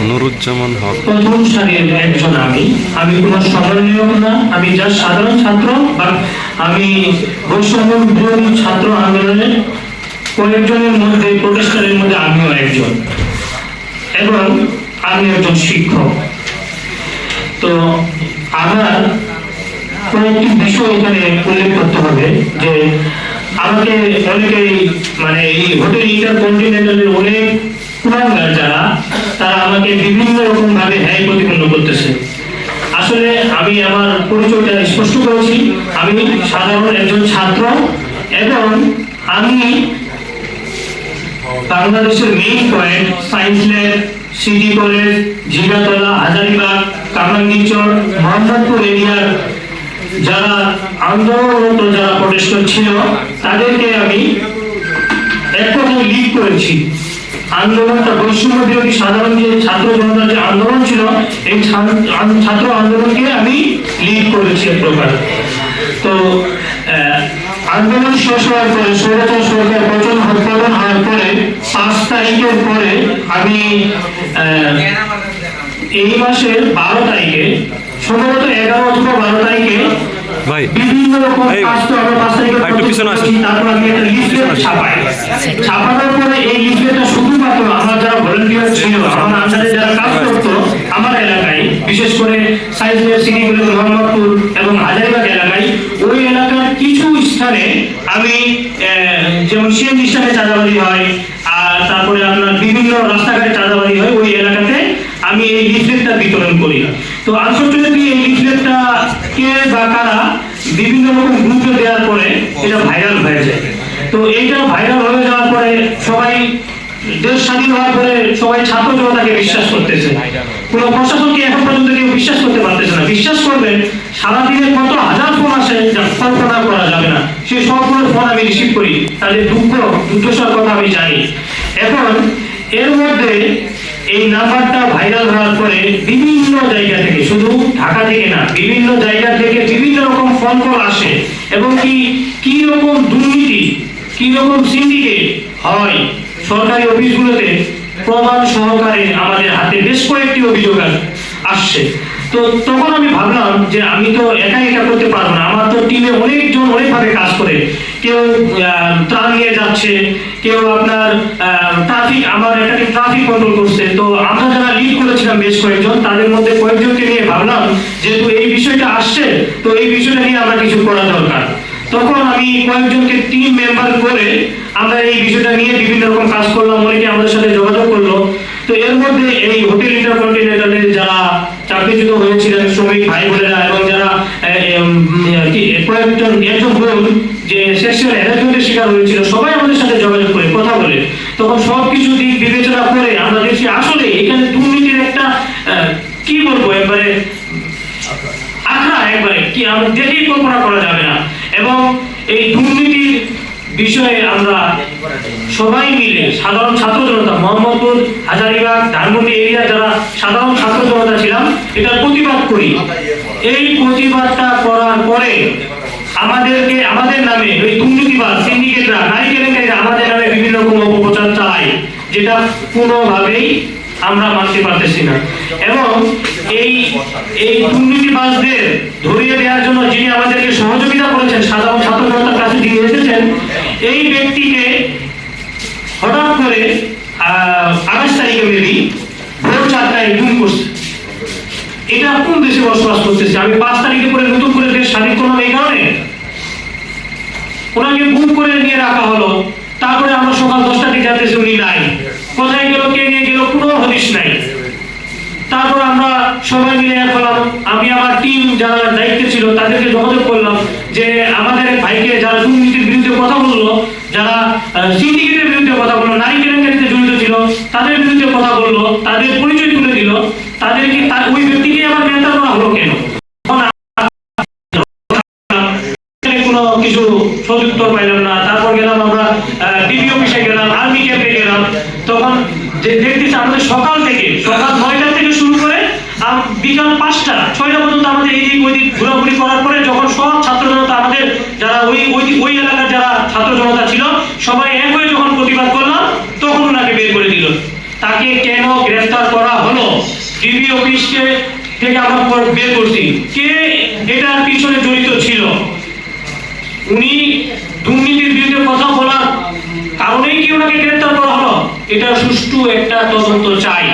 অনুরুজ্জামান হক। প্রথম একজন আমি। আমি কোনো সমন্বয়ক না, আমি যা সাধারণ ছাত্র বা আমি বৈষম্য ছাত্র আন্দোলনের কয়েকজনের মধ্যে, প্রতিষ্ঠানের মধ্যে আমিও একজন। এবং আমি একজন শিক্ষক। তো আমার কয়েকটি বিষয় এখানে উল্লেখ করতে হবে, যে আমাকে অনেকেই মানে এই হোটেল ইন্টারকন্টিনেন্টালের অনেক পুরানগার যারা তারা আমাকে বিভিন্ন রকম ভাবে হ্যায় প্রতিপন্ন করতেছে। আসলে আমি আমার পরিচয়টা স্পষ্ট করেছি। আমি সাধারণ একজন ছাত্র এবং আমি বাংলাদেশের main point science lab city college Jigatola, Hazaribagh Kamangichar Mohammadpur এরিয়ার যারা আন্দোলনরত যারা প্রতিষ্ঠান ছিল, তাদেরকে আমি এক কথায় লিড করেছি। আন্দোলনটা বৈষম্য বিরোধী সাধারণ যে ছাত্র জনতার যে আন্দোলন ছিল, এই ছাত্র আন্দোলনকে আমি লিড করেছি এক প্রকার। তো আন্দোলন শেষ হওয়ার পরে, স্বৈরাচার সরকার হ- পতন হওয়ার পরে, পাঁচ তারিখের পরে আমি এই মাসের বারো তারিখে সম্ভবত এগারো অথবা বারো তারিখে ভাই বিভিন্ন রকম এই, আমরা পাঁচ তারিখে ভাই, একটু পিছনে ছাপাই। ছাপানোর পরে এই লিফলেটটা শুধুমাত্র আমার যারা ভলেন্টিয়ার ছিল আমার আন্ডারে যারা কাজ করতো আমার এলাকায় বিশেষ করে সাইজের সিটিগুলো মোহাম্মদপুর এবং হাজারিবাগ এলাকায় ওই এলাকার কিছু স্থানে আমি আহ, যেমন সিএনজি স্থানে চাঁদাবাজি হয় আর তারপরে আপনার বিভিন্ন রাস্তাঘাটে চাঁদাবাজি হয় ওই এলাকাতে আমি এই লিফলেটটা বিতরণ করি। তো আনফর্চুনেটলি এই লিফলেটটা কে বা কারা বিভিন্ন রকম গ্রুপে দেওয়ার পরে এটা ভাইরাল হয়ে যায়। তো এইটা ভাইরাল হয়ে যাওয়ার পরে সবাই দেশ স্বাধীন হওয়ার পরে সবাই ছাত্র জনতাকে বিশ্বাস করতেছে। কোনো প্রশাসনকে এখন পর্যন্ত কেউ বিশ্বাস করতে পারতেছে না? বিশ্বাস করবেন সারাদিনে কত হাজার ফোন আসে যা কল্পনা করা যাবে না। সেই সবগুলো ফোন আমি রিসিভ করি। তাদের দুঃখ, দুর্দশার কথা আমি জানি। এখন এর মধ্যে এই নাম্বারটা ভাইরাল হওয়ার পরে বিভিন্ন জায়গা থেকে, শুধু ঢাকা থেকে না, বিভিন্ন জায়গা থেকে বিভিন্ন রকম ফোন কল আসে এবং কি কি রকম দুর্নীতি, কি রকম সিন্ডিকেট হয় সরকারি অফিসগুলোতে, প্রমাণ সহকারে আমাদের হাতে বেশ কয়েকটি অভিযোগ আস- আসছে। তো তখন আমি ভাবলাম যে আমি তো একা একা করতে পারব না, আমার তো টিমে অনেকজন অনেকভাবে কাজ করে। কেউ নিয়ে যাচ্ছে, কেউ আপনার ট্রাফিক আমার একাধিক ট্রাফিক কন্ট্রোল করছে। তো আমরা যারা লিড করেছিলাম বেশ কয়েকজন, তাদের মধ্যে কয়েকজনকে নিয়ে ভাবলাম, যেহেতু এই বিষয়টা আসছে, তো এই বিষয়টা নিয়ে আমরা কিছু করা দরকার। তখন আমি কয়েকজনকে টিম মেম্বার করে আমরা এই বিষয়টা নিয়ে বিভিন্ন রকম কাজ করলাম, অনেকে আমাদের সাথে যোগাযোগ করল। তো এর মধ্যে এই হোটেল ইন্টারকন্টিনেন্টালে যারা চাকরিচ্যুত হয়েছিলেন, শ্রমিক ভাই বোনেরা এবং যারা এ, এম, কি, কয়েকজন একজন বোন যে সেক্সুয়াল হ্যারাসমেন্টের শিকার হয়েছিল, সবাই আমাদের সাথে যোগাযোগ করে, কথা বলে। তখন সব কিছু দিক বিবেচনা করে আমরা দেখছি আসলে এখানে দুর্নীতির একটা কি বলব, একবারে আখড়া, একবারে কি আমরা দেখেই কল্পনা করা যাবে না। এবং এই দুর্নীতির বিষয়ে আমরা সবাই মিলে সাধারণ ছাত্র জনতা, মোহাম্মদপুর, হাজারিবাগ, ধানমন্ডি এরিয়া যারা সাধারণ ছাত্র জনতা ছিলাম, এটার প্রতিবাদ করি। এই প্রতিবাদটা করার পরে আমাদেরকে, আমাদের নামে, ওই দুর্নীতিবাদ সিন্ডিকেটরা, নারী আমাদের নামে বিভিন্ন রকম অপপ্রচার চালায় যেটা কোনোভাবেই আমরা মানতে পারতেছি না। এবং এই এই দুর্নীতিবাজদের ধরিয়ে দেওয়ার জন্য যিনি আমাদেরকে সহযোগিতা করেছেন, সাধারণ ছাত্র জনতার কাছে যিনি এসেছেন, এই ব্যক্তিকে হঠাৎ করে আঠাশ তারিখে মেবি ভোর চারটায় গুম করছে। এটা কোন দেশে বসবাস করতেছে? আমি পাঁচ তারিখে করে নতুন করে দেশ স্বাধীন ওনাকে গুম করে নিয়ে রাখা হলো। তারপরে আমরা সকাল দশটা থেকে জানতেছি উনি নাই। কোথায় গেল, কে নিয়ে গেল, কোনো হদিশ নাই। তারপর আমরা সবাই মিলে এক হলাম। আমি, আমার টিম যারা দায়িত্বে ছিল, তাদেরকে যোগাযোগ করলাম যে আমাদের ভাইকে যারা দুর্নীতির বিরুদ্ধে কথা বলল, যারা সিন্ডিকেটের বিরুদ্ধে কথা বলল, নারী কেলেঙ্কারিতে জড়িত ছিল, তাদের বিরুদ্ধে কথা বলল, তাদের পরিচয় তুলে দিল। তাদেরকে ওই ব্যক্তিকে আবার গ্রেফতার করা হলো কেন? সদুত্তর পাইলাম না, তারপর গেলাম আমরা ডিবি অফিসে গেলাম, আর্মি ক্যাম্পে গেলাম। তখন যে- দেখতেছি আমাদের সকাল থেকে, সকাল নয়টা থেকে শুরু করে বিকাল পাঁচটা, ছয়টা পর্যন্ত আমাদের এই দিক ওই দিক ঘোরাঘুরি করার পরে যখন সব ছাত্র জনতা আমাদের, যারা ওই ওই ওই এলাকার যারা ছাত্র জনতা ছিল, সবাই এক হয়ে যখন প্রতিবাদ করলাম, তখন ওনাকে বের করে দিল। তাকে কেন গ্রেফতার করা হলো? ডিবি অফিসকে থেকে আমরা বের করছি। কে এটার পিছনে জড়িত ছিল উনি দুর্নীতির বিরুদ্ধে কথা বলার কারণেই কি ওনাকে গ্রেফতার করা হলো এটা সুষ্ঠু একটা তদন্ত চাই।